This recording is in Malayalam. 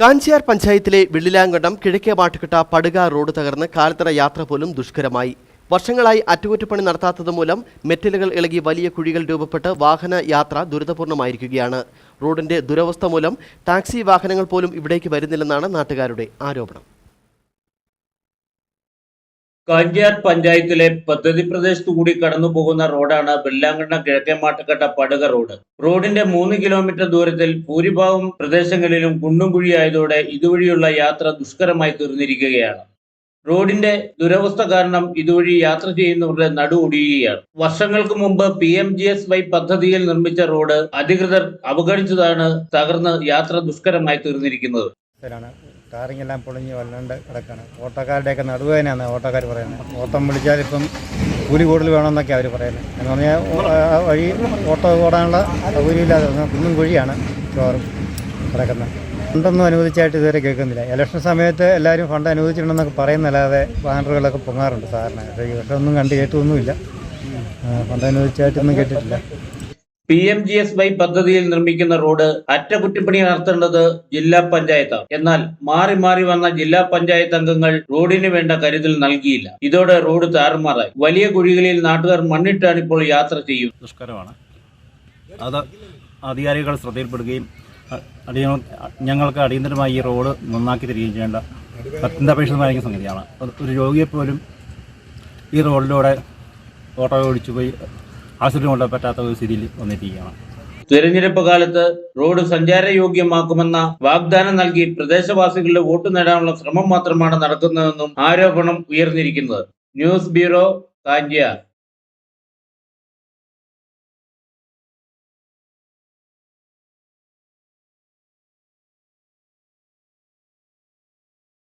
കാഞ്ചിയാർ പഞ്ചായത്തിലെ വെള്ളിലാങ്കണ്ടം കിഴക്കേ മാട്ടുകെട്ട പടുക റോഡ് തകർന്ന് കാലത്തറ യാത്ര പോലും ദുഷ്കരമായി. വർഷങ്ങളായി അറ്റകുറ്റപ്പണി നടത്താത്തത് മൂലം മെറ്റലുകൾ ഇളകി വലിയ കുഴികൾ രൂപപ്പെട്ട് വാഹന യാത്ര ദുരിതപൂർണമായിരിക്കുകയാണ് റോഡിന്റെ ദുരവസ്ഥ മൂലം ടാക്സി വാഹനങ്ങൾ പോലും ഇവിടേക്ക് വരുന്നില്ലെന്നാണ് നാട്ടുകാരുടെ ആരോപണം. കാഞ്ചാർ പഞ്ചായത്തിലെ പദ്ധതി പ്രദേശത്തു കൂടി കടന്നു പോകുന്ന റോഡാണ് വെള്ളാങ്കണ്ണ കിഴക്കേ മാട്ടക്കട്ട പടുക റോഡ്. റോഡിന്റെ മൂന്ന് കിലോമീറ്റർ ദൂരത്തിൽ ഭൂരിഭാഗം പ്രദേശങ്ങളിലും കുണ്ടും കുഴിയായതോടെ ഇതുവഴിയുള്ള യാത്ര ദുഷ്കരമായി തീർന്നിരിക്കുകയാണ്. റോഡിന്റെ ദുരവസ്ഥ കാരണം ഇതുവഴി യാത്ര ചെയ്യുന്നവരുടെ നടു ഒടിയുകയാണ്. വർഷങ്ങൾക്ക് മുമ്പ് P M G S Y പദ്ധതിയിൽ നിർമ്മിച്ച റോഡ് അധികൃതർ അവഗണിച്ചതാണ് തകർന്ന് യാത്ര ദുഷ്കരമായി തീർന്നിരിക്കുന്നത്. എല്ലാം പൊളിഞ്ഞ് വല്ലാണ്ട് കിടക്കാണ്. ഓട്ടോക്കാരുടെയൊക്കെ നടുവേനാണ് ഓട്ടോക്കാർ പറയുന്നത്. ഓട്ടം വിളിച്ചാൽ ഇപ്പം കൂലി കൂടുതൽ വേണമെന്നൊക്കെ അവർ പറയുന്നത്. എന്ന് പറഞ്ഞാൽ വഴി ഓട്ടോ ഓടാനുള്ള സൗകര്യമില്ലാതെ കുന്നും കുഴിയാണ് ചോറും കിടക്കുന്നത് ഫണ്ടൊന്നും അനുവദിച്ചായിട്ട് ഇതുവരെ കേൾക്കുന്നില്ല. ഇലക്ഷൻ സമയത്ത് എല്ലാവരും ഫണ്ട് അനുവദിച്ചിട്ടുണ്ടെന്നൊക്കെ പറയുന്നല്ലാതെ ബാനറുകളൊക്കെ പൊങ്ങാറുണ്ട് സാറിന് പക്ഷേ ഒന്നും കണ്ട് കേട്ടൊന്നുമില്ല ഫണ്ട് അനുവദിച്ചായിട്ടൊന്നും കേട്ടിട്ടില്ല. P M G S Y പദ്ധതിയിൽ നിർമ്മിക്കുന്ന റോഡ് അറ്റകുറ്റപ്പണി നടത്തേണ്ടത് ജില്ലാ പഞ്ചായത്താണ്. എന്നാൽ മാറി മാറി വന്ന ജില്ലാ പഞ്ചായത്ത് അംഗങ്ങൾ റോഡിന് വേണ്ട കരുതൽ നൽകിയില്ല. ഇതോടെ റോഡ് താറുമാറായി. വലിയ കുഴികളിൽ നാട്ടുകാർ മണ്ണിട്ടാണ് ഇപ്പോൾ യാത്ര ചെയ്യും ദുഷ്കരമാണ് അത് അധികാരികൾ ശ്രദ്ധയിൽപ്പെടുകയും ഞങ്ങൾക്ക് അടിയന്തരമായി ഈ റോഡ് നന്നാക്കി തരികയും ചെയ്യേണ്ട അത്യന്താപേക്ഷിതമായ സംഗതിയാണ്. ഒരു രോഗിയെപ്പോലും ഈ റോഡിലൂടെ ഓട്ടോ ഓടിച്ചു പോയി ആശുപത്രി കൊണ്ടുപോകാൻ പറ്റാത്ത ഒരു സ്ഥിതിയിൽ വന്നിരിക്കുകയാണ്. തിരഞ്ഞെടുപ്പ് കാലത്ത് റോഡ് സഞ്ചാരയോഗ്യമാക്കുമെന്ന വാഗ്ദാനം നൽകി പ്രദേശവാസികളുടെ വോട്ട് നേടാനുള്ള ശ്രമം മാത്രമാണ് നടക്കുന്നതെന്നും ആരോപണം ഉയർന്നിരിക്കുന്നത്. News bureau Kanchiyar.